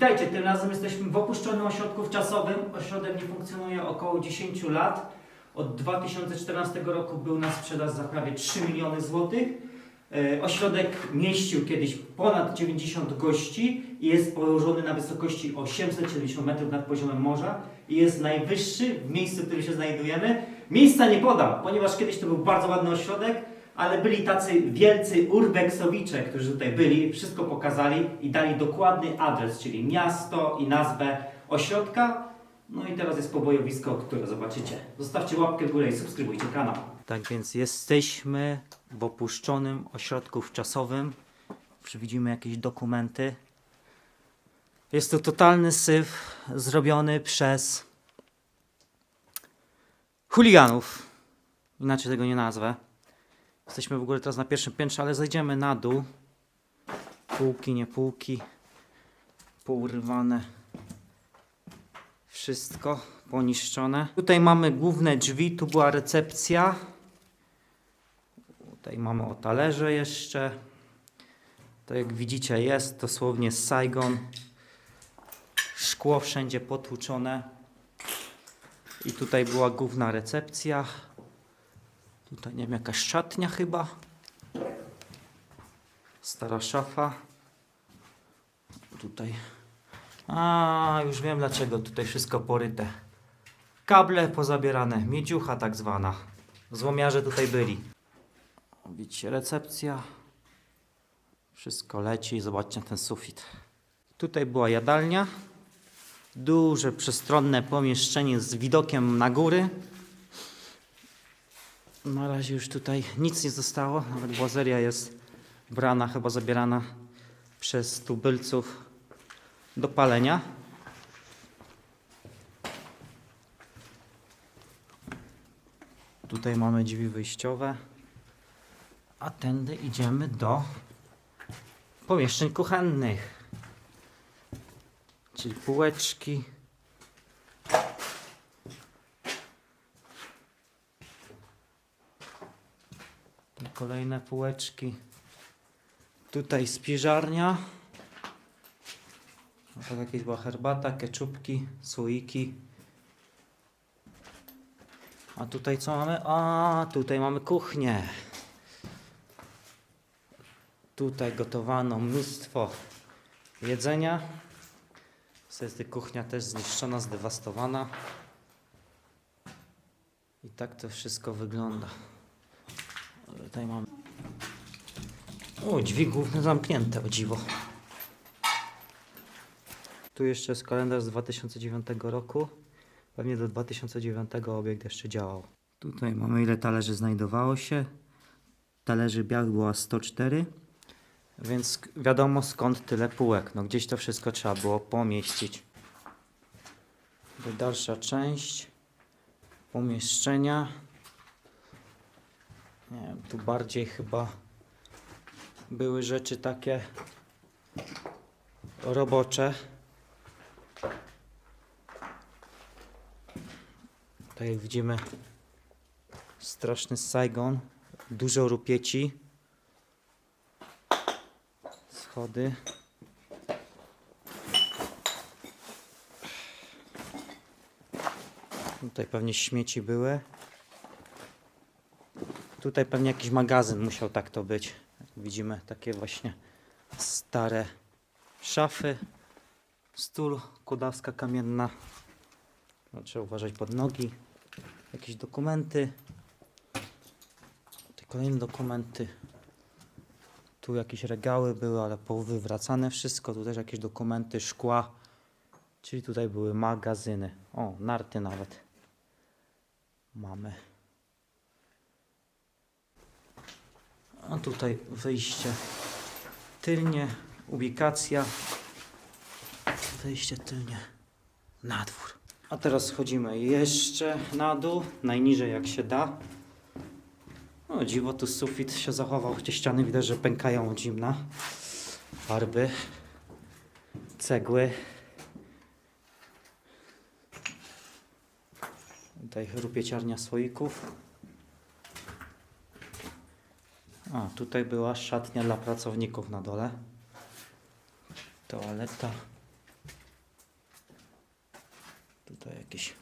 Witajcie, tym razem jesteśmy w opuszczonym ośrodku wczasowym. Ośrodek nie funkcjonuje około 10 lat. Od 2014 roku był na sprzedaż za prawie 3 miliony złotych. E, Ośrodek mieścił kiedyś ponad 90 gości i jest położony na wysokości 870 metrów nad poziomem morza i jest najwyższy w miejscu, w którym się znajdujemy. Miejsca nie podam, ponieważ kiedyś to był bardzo ładny ośrodek, ale byli tacy wielcy urbexowicze, którzy tutaj byli, wszystko pokazali i dali dokładny adres, czyli miasto i nazwę ośrodka. No i teraz jest pobojowisko, które zobaczycie. Zostawcie łapkę w górę i subskrybujcie kanał. Tak więc jesteśmy w opuszczonym ośrodku wczasowym. Widzimy jakieś dokumenty. Jest to totalny syf zrobiony przez chuliganów. Inaczej tego nie nazwę. Jesteśmy w ogóle teraz na pierwszym piętrze, ale zejdziemy na dół. Półki, nie półki. Pourywane. Wszystko poniszczone. Tutaj mamy główne drzwi, tu była recepcja. Tutaj mamy o talerze jeszcze. To jak widzicie jest dosłownie Saigon. Szkło wszędzie potłuczone. I tutaj była główna recepcja. Tutaj nie wiem, jakaś szatnia chyba. Stara szafa. Tutaj. A, już wiem dlaczego tutaj wszystko poryte. Kable pozabierane, miedziucha tak zwana. Złomiarze tutaj byli. Widzicie, recepcja. Wszystko leci, zobaczcie ten sufit. Tutaj była jadalnia. Duże, przestronne pomieszczenie z widokiem na góry. Na razie już tutaj nic nie zostało, nawet błazeria jest brana, chyba zabierana przez tubylców do palenia. Tutaj mamy drzwi wyjściowe, a tędy idziemy do pomieszczeń kuchennych, czyli półeczki. Tu Kolejne półeczki. Tutaj spiżarnia. Tak jakieś była herbata, keczupki, słoiki. A tutaj co mamy? A tutaj mamy kuchnię. Tutaj gotowano mnóstwo jedzenia. Niestety kuchnia też zniszczona, zdewastowana. I tak to wszystko wygląda. Tutaj mamy. O, drzwi główne zamknięte, o dziwo. Tu jeszcze jest kalendarz z 2009 roku. Pewnie do 2009 obiekt jeszcze działał. Tutaj mamy ile talerzy znajdowało się. Talerzy białych było 104. Więc wiadomo skąd tyle półek. No gdzieś to wszystko trzeba było pomieścić. Dalsza część pomieszczenia. Nie wiem, tu bardziej chyba były rzeczy takie robocze. Tak jak widzimy, straszny Saigon, dużo rupieci, schody. Tutaj pewnie śmieci były. Tutaj pewnie jakiś magazyn musiał tak to być. Widzimy takie właśnie stare szafy. Stół, kudawska kamienna. No, trzeba uważać pod nogi. Jakieś dokumenty. Te kolejne dokumenty. Tu jakieś regały były, ale powywracane wszystko. Tu też jakieś dokumenty, szkła. Czyli tutaj były magazyny. O, narty nawet. Mamy. A tutaj wyjście tylnie, ubikacja, wyjście tylnie na dwór. A teraz schodzimy jeszcze na dół, najniżej jak się da. O dziwo, tu sufit się zachował, chociaż ściany widać, że pękają od zimna. Farby, cegły. Tutaj rupieciarnia słoików. A, tutaj była szatnia dla pracowników na dole. Toaleta. Tutaj jakieś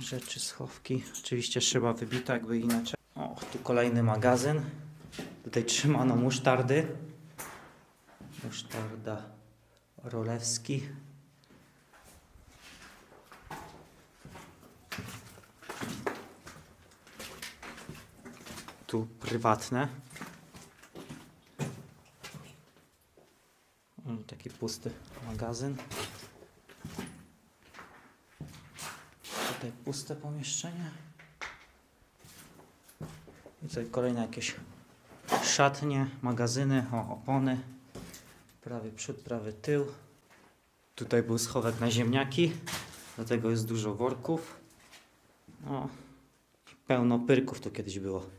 rzeczy, schowki. Oczywiście szyba wybita, jakby inaczej. O, tu kolejny magazyn. Tutaj trzymano musztardy. Musztarda Rolewski. Tu prywatne. Taki pusty magazyn. Tutaj puste pomieszczenie. I tutaj kolejne jakieś szatnie, magazyny, o, opony. Prawy przód, prawy tył. Tutaj był schowek na ziemniaki, dlatego jest dużo worków. O, pełno pyrków tu kiedyś było.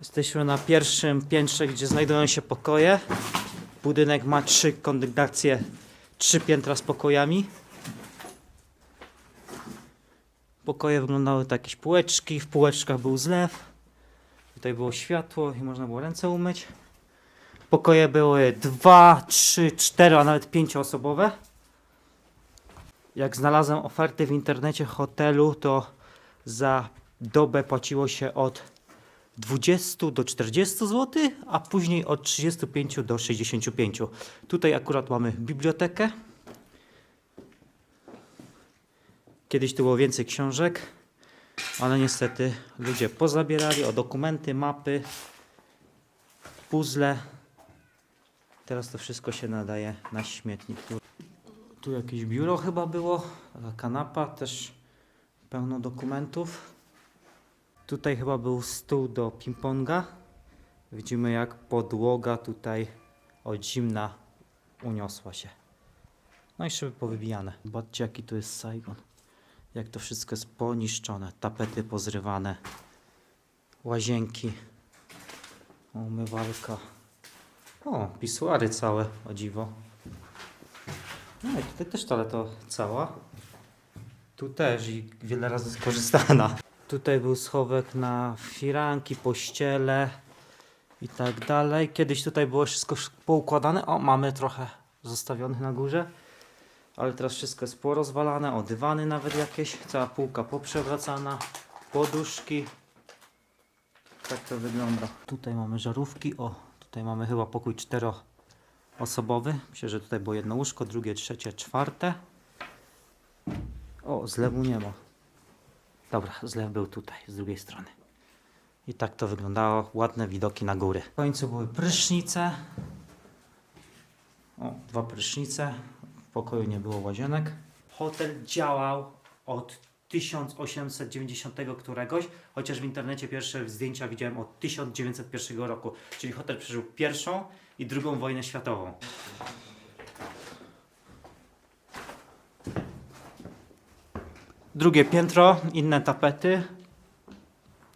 Jesteśmy na pierwszym piętrze, gdzie znajdują się pokoje. Budynek ma trzy kondygnacje, trzy piętra z pokojami. Pokoje wyglądały tak jakieś półeczki, w półeczkach był zlew. Tutaj było światło i można było ręce umyć. Pokoje były dwa, trzy, cztery, a nawet pięcioosobowe. Jak znalazłem oferty w internecie hotelu, to za dobę płaciło się od 20 do 40 zł, a później od 35 do 65. Tutaj akurat mamy bibliotekę. Kiedyś tu było więcej książek, ale niestety ludzie pozabierali o dokumenty, mapy, puzzle. Teraz to wszystko się nadaje na śmietnik. Tu, tu jakieś biuro chyba było, kanapa, też pełno dokumentów. Tutaj chyba był stół do ping-ponga. Widzimy jak podłoga tutaj od zimna uniosła się. No i szyby powybijane. Zobaczcie jaki tu jest Saigon. Jak to wszystko jest poniszczone. Tapety pozrywane. Łazienki. Umywalka. O, pisuary całe, o dziwo. No i tutaj też toaleta cała. Tu też i wiele razy skorzystana. Tutaj był schowek na firanki, pościele i tak dalej. Kiedyś tutaj było wszystko poukładane. O, mamy trochę zostawionych na górze. Ale teraz wszystko jest porozwalane. O, dywany nawet jakieś. Cała półka poprzewracana. Poduszki. Tak to wygląda. Tutaj mamy żarówki. O, tutaj mamy chyba pokój czteroosobowy. Myślę, że tutaj było jedno łóżko, drugie, trzecie, czwarte. O, zlewu nie ma. Dobra, zlew był tutaj, z drugiej strony. I tak to wyglądało. Ładne widoki na góry. W końcu były prysznice. O, dwa prysznice. W pokoju nie było łazienek. Hotel działał od 1890 któregoś, chociaż w internecie pierwsze zdjęcia widziałem od 1901 roku. Czyli hotel przeżył pierwszą i drugą wojnę światową. Drugie piętro, inne tapety.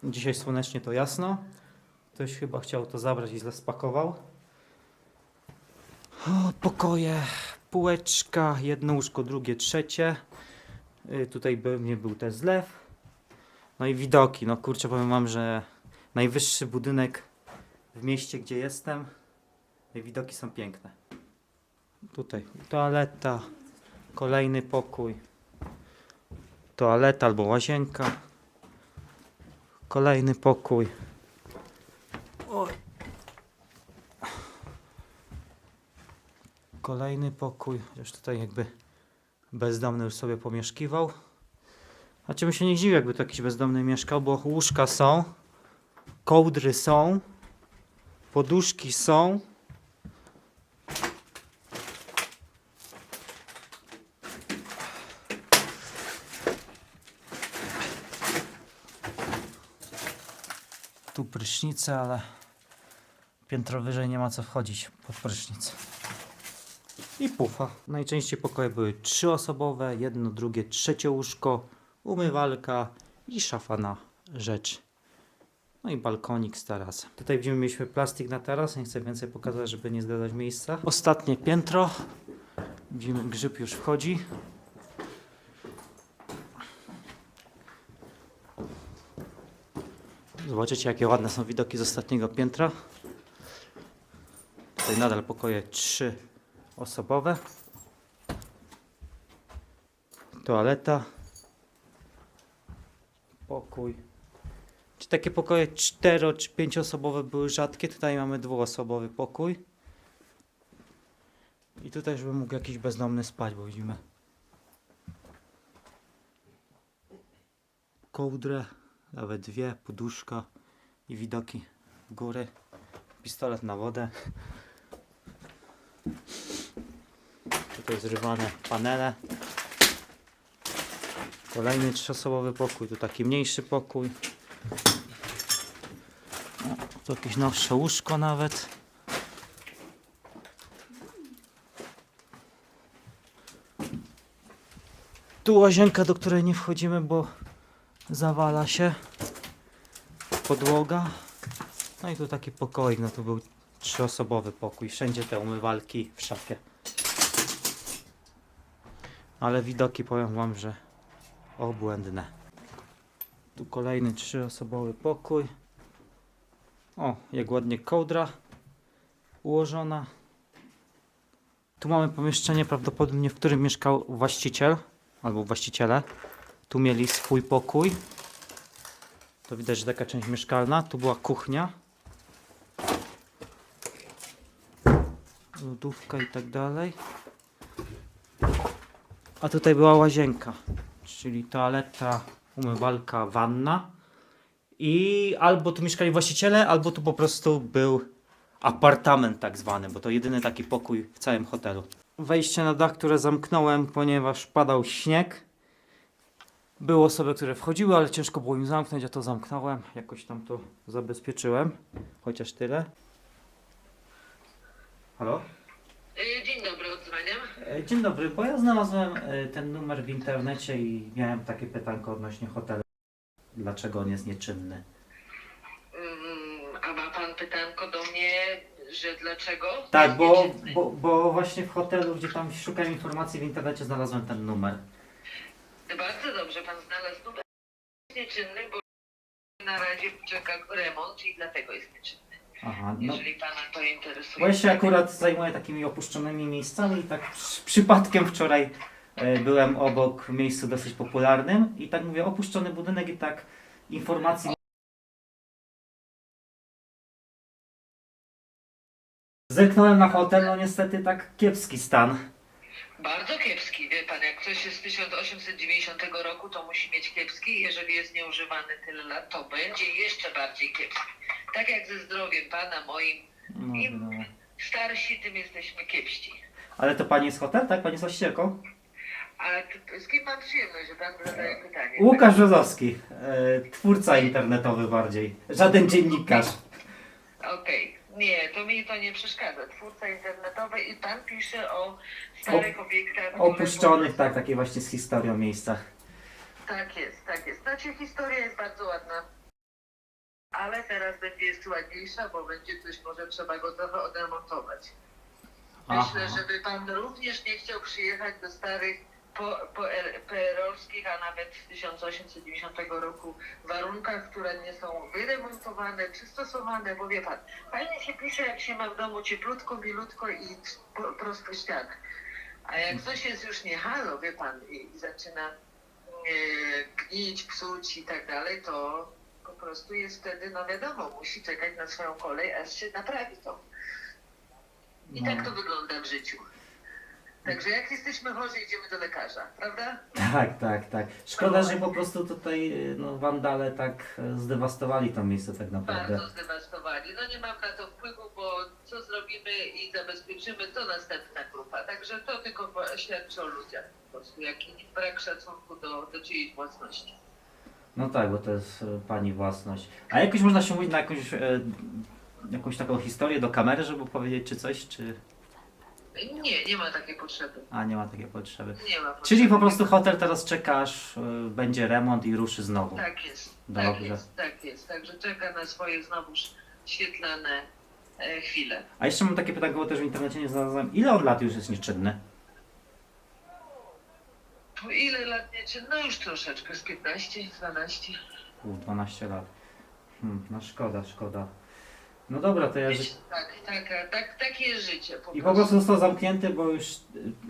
Dzisiaj słonecznie to jasno. Ktoś chyba chciał to zabrać i źle spakował. O, pokoje, półeczka, jedno łóżko, drugie, trzecie. Y, tutaj by, nie był też zlew. No i widoki. No kurczę, powiem wam, że najwyższy budynek w mieście, gdzie jestem. Widoki są piękne. Tutaj toaleta, kolejny pokój toaleta albo łazienka. Kolejny pokój. Oj. Kolejny pokój. Już tutaj jakby bezdomny już sobie pomieszkiwał. A czym się nie dziwi, jakby tu jakiś bezdomny mieszkał, bo łóżka są, kołdry są, poduszki są. Tu prysznice, ale piętro wyżej nie ma co wchodzić pod prysznic. I pufa. Najczęściej pokoje były trzyosobowe, jedno, drugie, trzecie łóżko, umywalka i szafa na rzecz. No i balkonik z tarasem. Tutaj widzimy, mieliśmy plastik na taras, nie chcę więcej pokazać, żeby nie zgadzać miejsca. Ostatnie piętro. Widzimy, grzyb już wchodzi. Zobaczycie, jakie ładne są widoki z ostatniego piętra. Tutaj nadal pokoje trzy osobowe. Toaleta. pokój. Czy takie pokoje cztero czy pięcioosobowe były rzadkie? Tutaj mamy dwuosobowy pokój. I tutaj, żeby mógł jakiś bezdomny spać, bo widzimy kołdrę, nawet dwie, poduszka i widoki w góry. Pistolet na wodę. Tutaj zrywane panele. Kolejny trzyosobowy pokój, tu taki mniejszy pokój. Tu jakieś nowsze łóżko nawet. Tu łazienka, do której nie wchodzimy, bo zawala się podłoga. No i tu taki pokoik, no to był trzyosobowy pokój. Wszędzie te umywalki w szafie. Ale widoki powiem wam, że obłędne. Tu kolejny trzyosobowy pokój. O, jak ładnie kołdra ułożona. Tu mamy pomieszczenie prawdopodobnie, w którym mieszkał właściciel albo właściciele. Tu mieli swój pokój. To widać, że taka część mieszkalna. Tu była kuchnia. Lodówka i tak dalej. A tutaj była łazienka, czyli toaleta, umywalka, wanna. I albo tu mieszkali właściciele, albo tu po prostu był apartament tak zwany, bo to jedyny taki pokój w całym hotelu. Wejście na dach, które zamknąłem, ponieważ padał śnieg. Były osoby, które wchodziły, ale ciężko było im zamknąć, ja to zamknąłem. Jakoś tam to zabezpieczyłem. Chociaż tyle. Halo? Y, Dzień dobry, odzwaniam. E, Dzień dobry, bo ja znalazłem e, ten numer w internecie i miałem takie pytanko odnośnie hotelu. Dlaczego on jest nieczynny? Mm, A ma pan pytanko do mnie, że dlaczego? Tak, bo, bo, bo właśnie w hotelu, gdzie tam szukałem informacji w internecie, znalazłem ten numer. Bardzo dobrze pan znalazł numer. Jest nieczynny, bo na razie czeka remont i dlatego jest nieczynny. Aha, no. Jeżeli pana to interesuje. Bo ja się akurat zajmuję takimi opuszczonymi miejscami i tak przy, przypadkiem wczoraj e, byłem obok miejscu dosyć popularnym i tak mówię, opuszczony budynek i tak informacji. Zerknąłem na hotel, no niestety tak kiepski stan. Bardzo kiepski, wie pan, jak coś jest z 1890 roku, to musi mieć kiepski. Jeżeli jest nieużywany tyle lat, to będzie jeszcze bardziej kiepski. Tak jak ze zdrowiem pana, moim, No, no. starsi, tym jesteśmy kiepści. Ale to pani jest hotel, tak? Pani jest właścicielką? Ty- z kim mam przyjemność, że pan zadaje pytanie? Łukasz Brzozowski, e, twórca internetowy bardziej, żaden dziennikarz. Okej, nie, to mi to nie przeszkadza. Twórca internetowy i pan pisze o starych obiektach. które- Opuszczonych, tak, takie właśnie z historią miejscach. Tak jest, tak jest. Znaczy historia jest bardzo ładna. Ale teraz będzie jeszcze ładniejsza, bo będzie coś, może trzeba go trochę odremontować. Myślę, Aha. żeby pan również nie chciał przyjechać do starych po, po PRL-owskich, a nawet z 1890 roku warunkach, które nie są wyremontowane, przystosowane, bo wie pan, fajnie się pisze, jak się ma w domu cieplutko, milutko i po- prosto ścian. A jak coś jest już nie halo, wie pan, i, i zaczyna e, gnić, psuć i tak dalej, to po prostu jest wtedy, no wiadomo, musi czekać na swoją kolej, aż się naprawi to. I No. tak to wygląda w życiu. Także jak jesteśmy chorzy, idziemy do lekarza, prawda? Tak, tak, tak. Szkoda, że po prostu tutaj e, no, wandale tak e, zdewastowali to miejsce tak naprawdę. Bardzo zdewastowali. No nie mam na to wpływu, bo co zrobimy i zabezpieczymy, to następna grupa. Także to tylko świadczy o ludziach po prostu, jaki brak szacunku do, do czyjejś własności. No tak, bo to jest e, pani własność. A jakoś można się mówić na jakąś, e, jakąś taką historię do kamery, żeby powiedzieć czy coś, czy... Nie, nie ma takiej potrzeby. A, nie ma takiej potrzeby. Nie ma potrzeby. Czyli po prostu hotel teraz czeka, aż e, będzie remont i ruszy znowu. Tak jest, tak Dobrze. jest, tak jest. Także czeka na swoje znowuż świetlane e, chwile. A jeszcze mam takie pytanie, bo też w internecie nie znalazłem. Ile on lat już jest nieczynny? Po ile lat nie czy No już troszeczkę, z 15, 12. U, 12 lat. Hmm, no szkoda, szkoda. No dobra, to ja... ży- Tak, tak, tak, tak, takie jest życie. Po I po prostu został zamknięty, bo już y,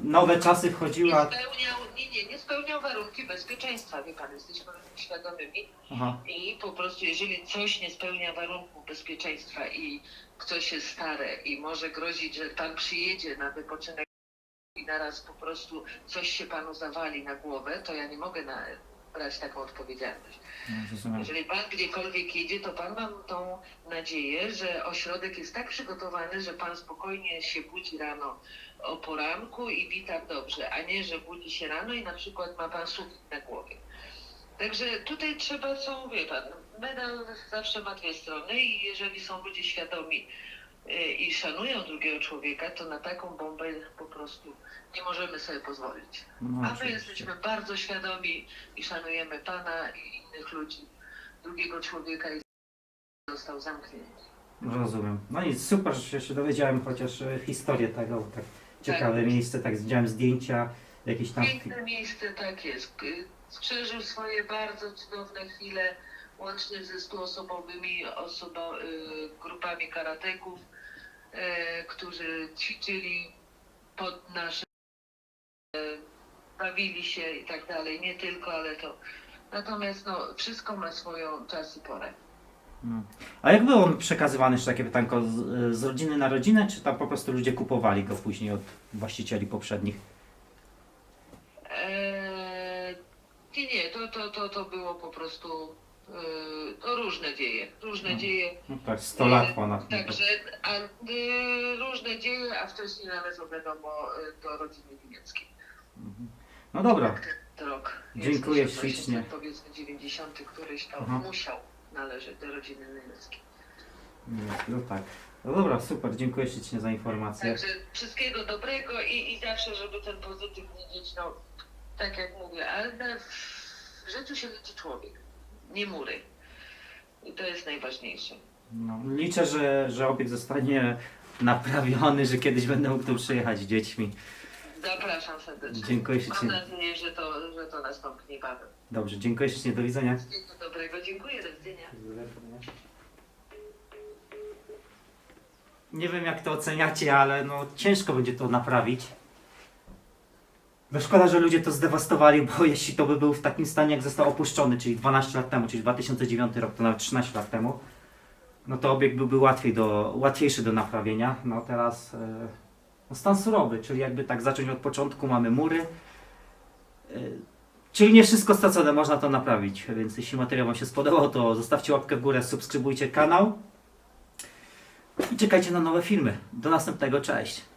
nowe czasy Nie wchodziły, a... spełniał, nie, nie, nie spełniał warunki bezpieczeństwa, wie pan, jesteśmy świadomymi. Aha. I po prostu, jeżeli coś nie spełnia warunków bezpieczeństwa i ktoś jest stare i może grozić, że pan przyjedzie na wypoczynek i naraz po prostu coś się panu zawali na głowę, to ja nie mogę na, brać taką odpowiedzialność. No, rozumiem. Jeżeli pan gdziekolwiek jedzie, to pan ma tą nadzieję, że ośrodek jest tak przygotowany, że pan spokojnie się budzi rano o poranku i wita dobrze, a nie, że budzi się rano i na przykład ma pan sufit na głowie. Także tutaj trzeba, co wie pan, medal zawsze ma dwie strony i jeżeli są ludzie świadomi i szanują drugiego człowieka, to na taką bombę po prostu nie możemy sobie pozwolić. No, A my jesteśmy bardzo świadomi i szanujemy Pana i innych ludzi, drugiego człowieka i został zamknięty. Rozumiem. No i super, że się dowiedziałem chociaż e, historię tego, tak ciekawe Tak. miejsce, tak widziałem zdjęcia, jakieś tam... Piękne miejsce, tak jest. Y, Przeżył swoje bardzo cudowne chwile, łącznie ze stuosobowymi osoba, y, grupami karateków, y, którzy ćwiczyli pod nasze, y, bawili się i tak dalej. Nie tylko, ale to. Natomiast no, wszystko ma swoją czas i porę. No. A jak był on przekazywany, jeszcze takie pytanko, z, z rodziny na rodzinę, czy tam po prostu ludzie kupowali go później od właścicieli poprzednich? Eee, nie, nie, to, to, to, to było po prostu e, to różne dzieje, różne Mhm. dzieje. No tak, 100 lat ponad. Także a, y, różne dzieje, a wcześniej należą wiadomo y, do rodziny niemieckiej. Mhm. No dobra, Tak, rok. Dziękuję Jest ślicznie. Powiedzmy 90, któryś to Aha. musiał należeć do rodziny niemieckiej. no tak. No dobra, super, dziękuję ślicznie za informację. Także wszystkiego dobrego i, i zawsze, żeby ten pozytyw widzieć, no tak jak mówię, ale w życiu się liczy człowiek, nie mury. I to jest najważniejsze. No, liczę, że, że obiekt zostanie naprawiony, że kiedyś będę mógł tu przyjechać z dziećmi. Zapraszam serdecznie. Dziękuję Mam ślicznie. nadzieję, że to, że to nastąpi niebawem. Dobrze, dziękuję ślicznie, do widzenia. Wszystkiego dobrego, dziękuję, do widzenia. Nie wiem jak to oceniacie, ale no ciężko będzie to naprawić. No szkoda, że ludzie to zdewastowali, bo jeśli to by był w takim stanie jak został opuszczony, czyli 12 lat temu, czyli 2009 rok, to nawet 13 lat temu, no to obiekt byłby łatwiej do, łatwiejszy do naprawienia. No teraz e, no stan surowy, czyli jakby tak zacząć od początku, mamy mury. E, Czyli nie wszystko stracone, można to naprawić. Więc jeśli materiał Wam się spodobał, to zostawcie łapkę w górę, subskrybujcie kanał i czekajcie na nowe filmy. Do następnego, cześć!